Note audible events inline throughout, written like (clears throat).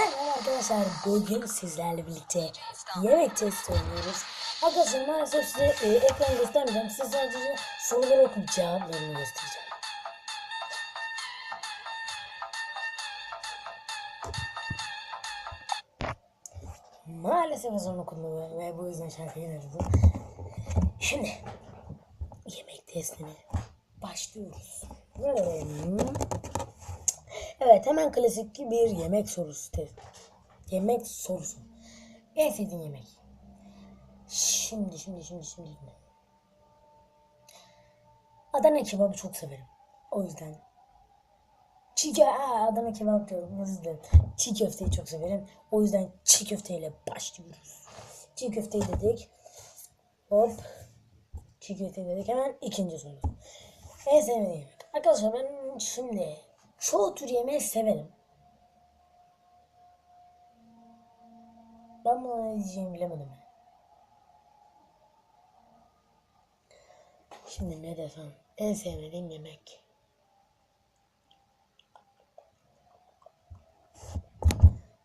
Merhaba arkadaşlar. Bugün sizlerle birlikte yemek testi oynuyoruz. Arkadaşlar maalesef size e, ekran göstermeyeceğim. Size sadece soruları okuyup cevaplarını göstereceğim. Maalesef ezan okundu ve- bu yüzden şarkıyı dinledim. Şimdi yemek testine başlıyoruz. Hmm. Evet hemen klasik bir yemek sorusu. Yemek sorusu. En sevdiğin yemek. Şimdi şimdi şimdi şimdi. Adana kebabı çok severim. O yüzden. Çiğ Aa, Adana kebap diyorum özür dilerim. Çiğ köfteyi çok severim. O yüzden çiğ köfteyle başlıyoruz. Çiğ köfteyi dedik. Hop. Çiğ köfteyi dedik. Hemen ikinci soru. En sevdiğim yemek. Arkadaşlar ben şimdi çoğu tür yemeği severim. Ben buna ne diyeceğimi bilemedim. Şimdi ne desem en sevmediğim yemek.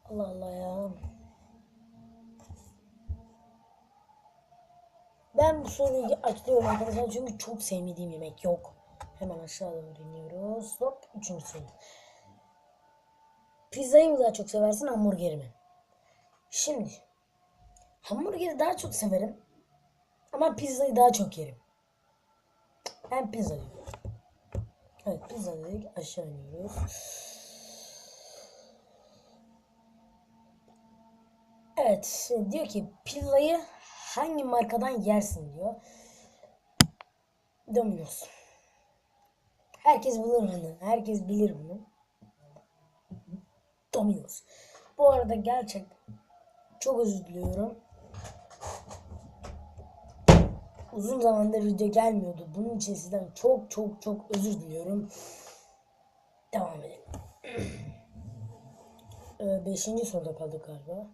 Allah Allah ya. Ben bu soruyu açıklıyorum arkadaşlar çünkü çok sevmediğim yemek yok. Hemen aşağı doğru iniyoruz. Hop üçüncü. Pizzayı mı daha çok seversin hamburgeri mi? Şimdi hamburgeri daha çok severim ama pizzayı daha çok yerim. Ben pizza diyorum. Evet pizza dedik aşağı iniyoruz. Evet diyor ki pizzayı hangi markadan yersin diyor. Domino's. Herkes bilir bunu. Herkes bilir bunu. Domino's. Bu arada gerçekten çok özür diliyorum. Uzun zamandır video gelmiyordu. Bunun için sizden çok çok çok özür diliyorum. Devam edelim. (clears throat) Ee, beşinci soruda kaldık galiba.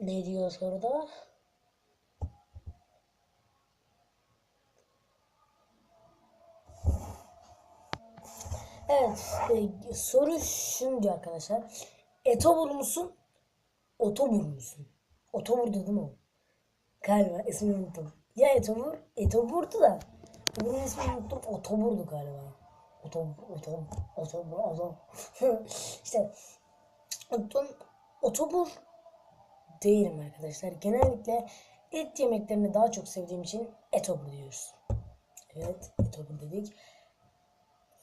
Ne diyor soruda? Evet, e, soru diyor arkadaşlar. Etobur musun? Otobur musun? Otobur dedim o. Galiba ismini unuttum. Ya Etobur, Etobur'du da. Bunun ismini unuttum. Otobur'du galiba. Otobur, otobur, otobur, (laughs) otobur. işte unuttum. Otobur değilim arkadaşlar. Genellikle et yemeklerini daha çok sevdiğim için etobur diyoruz. Evet, etobur dedik.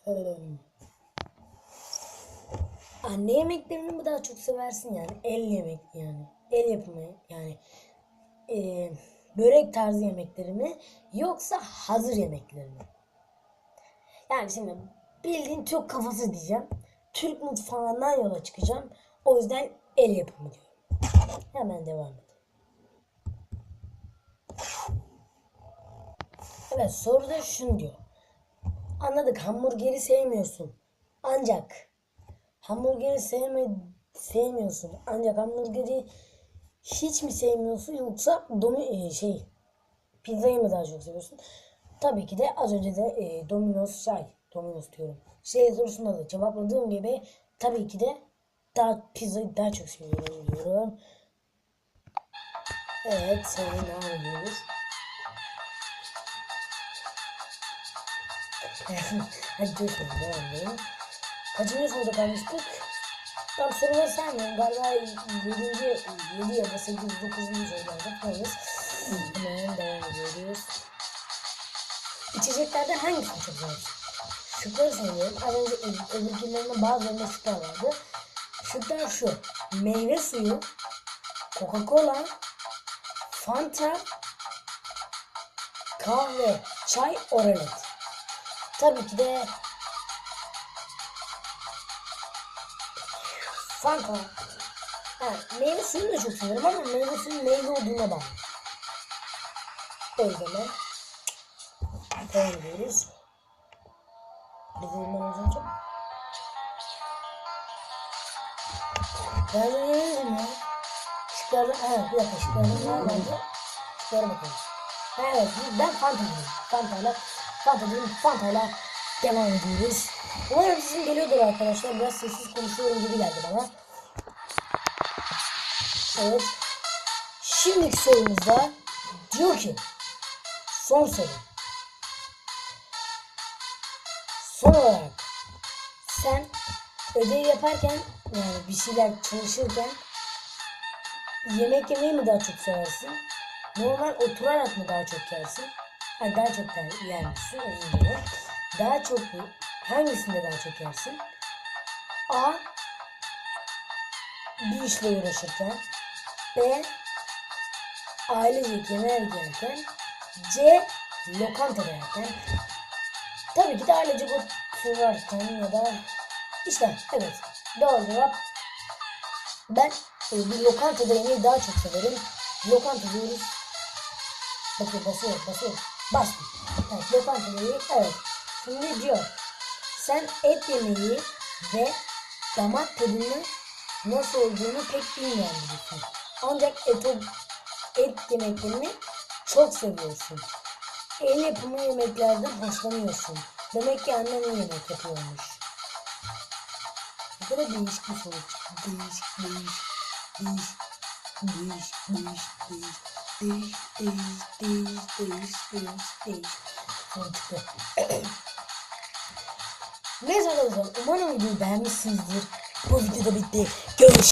Ee, anne yemeklerini mi daha çok seversin yani? El yemek yani. El yapımı yani. Ee, börek tarzı yemekleri mi? Yoksa hazır yemekleri mi? Yani şimdi bildiğin Türk kafası diyeceğim. Türk mutfağından yola çıkacağım. O yüzden el yapımı diyorum. Hemen devam edelim. Evet soruda şunu diyor. Anladık hamburgeri sevmiyorsun. Ancak hamburgeri sevme, sevmiyorsun. Ancak hamburgeri hiç mi sevmiyorsun yoksa domi, e, şey pizzayı mı daha çok seviyorsun? Tabii ki de az önce de e, Domino's şey Domino's diyorum. Şey sorusunda da cevapladığım gibi tabii ki de daha pizzayı daha çok seviyorum diyorum. Evet, sonra devam ediyoruz. Hadi edelim. Kaçıncı soruda kalmıştık? Tam soruları saymıyorum. Galiba 7. 7 ya da 8. 9. sorularda falanız. Hemen devam ediyoruz. İçeceklerden hangisini çok seversin? Şıkları sayıyorum. Az önce öb- öbürkülerinde bazılarında şıklar vardı. Şıklar şu. Meyve suyu, Coca-Cola, Fanta, kahve, çay, oralet. Tabii ki de Fanta. Ha, meyve suyunu da çok severim ama meyve suyunun meyve olduğuna bağlı. O ben devam ediyoruz. Ben önce. Ben de yemedim ya. Şıklardan, ha bir dakika şıklardan ne vardı? Şıklara bakalım. Evet ben Fanta diyorum. Fanta'yla, Fanta diyorum, Fanta'yla devam ediyoruz. Umarım sizin geliyordur arkadaşlar. Biraz sessiz konuşuyorum gibi geldi bana. Evet. Şimdiki sorumuzda diyor ki son soru. Son olarak sen ödev yaparken yani bir şeyler çalışırken yemek yemeyi mi daha çok seversin? Normal oturarak mı daha çok yersin? Ha, daha çok yer misin? Özür dilerim. Daha çok hangisinde daha çok yersin? A. Bir işle uğraşırken B. Ailecek yemek yerken C. Lokantada yerken Tabii ki de ailecek otururken ya da işte evet doğru cevap ben e, bir lokantada yemeği daha çok severim. Lokanta diyoruz. Bakın basıyorum basıyorum. Bastım. Evet lokanta yemeği evet. Şimdi diyor. Sen et yemeği ve damak tadını nasıl olduğunu pek bilmeyen birisin. Ancak et, et yemeklerini çok seviyorsun. El yapımı yemeklerden hoşlanıyorsun. Demek ki annen iyi yemek yapıyormuş. Ne kadar değişik bir soru çıktı. Değişik, değişik, değişik, değişik, değişik, değişik, değişik, değişik, değişik, değişik, değişik, değişik. Soru çıktı. Neyse arkadaşlar umarım videoyu beğenmişsinizdir. Bu video da bitti. Görüşürüz.